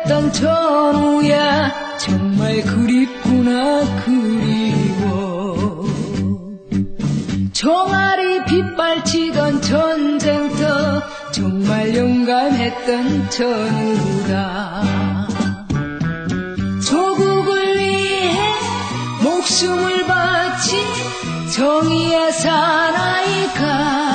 했던 전우야 정말 그립구나 그리워. 종아리 빗발치던 전쟁터 정말 용감했던 전우다. 조국을 위해 목숨을 바친 정의의 사나이가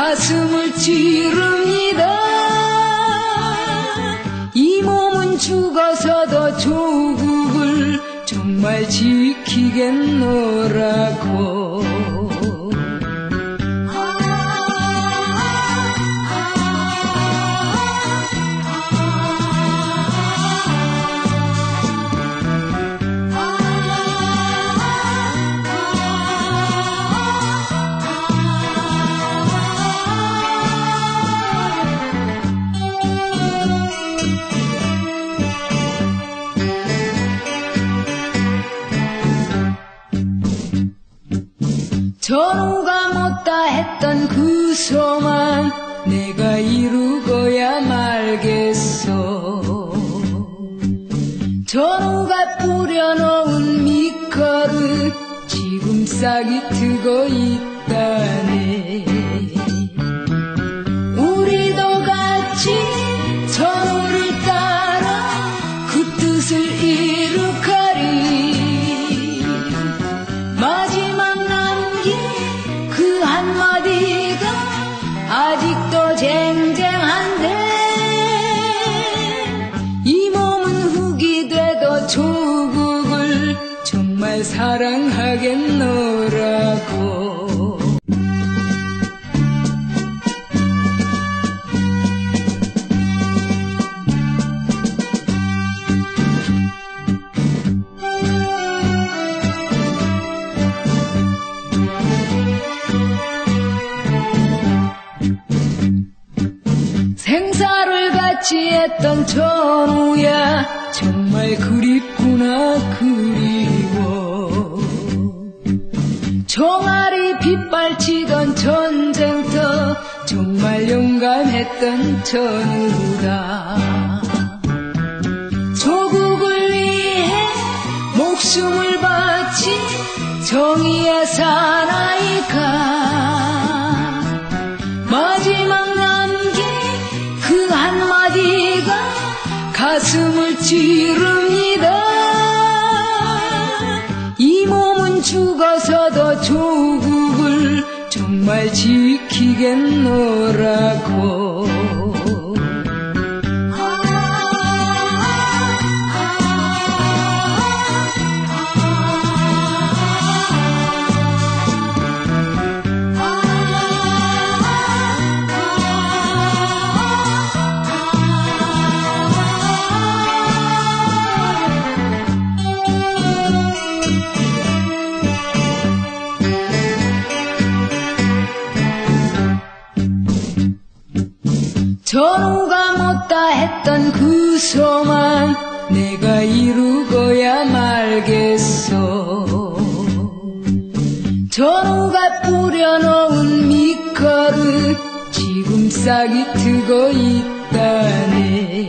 가슴을 찌릅니다. 이 몸은 죽어서도 조국을 정말 지키겠노라고 전우가 못다 했던 그 소망 내가 이루고야 말겠어 전우가 뿌려놓은 밑거를 지금 싹이 트고 있다네 조국을 정말 사랑하겠노라고. 생사를 같이 했던 전우야 정말 그립구나 그리워. 종아리 빗발치던 전쟁터 정말 용감했던 전우다. 조국을 위해 목숨을 바친 정의의 사나이가 가슴을 찌릅니다. 이 몸은 죽어서도 조국을 정말 지키겠노라고 전우가 못다 했던 그 소망 내가 이루고야 말겠어 전우가 뿌려놓은 밑거를 지금 싹이 트고 있다네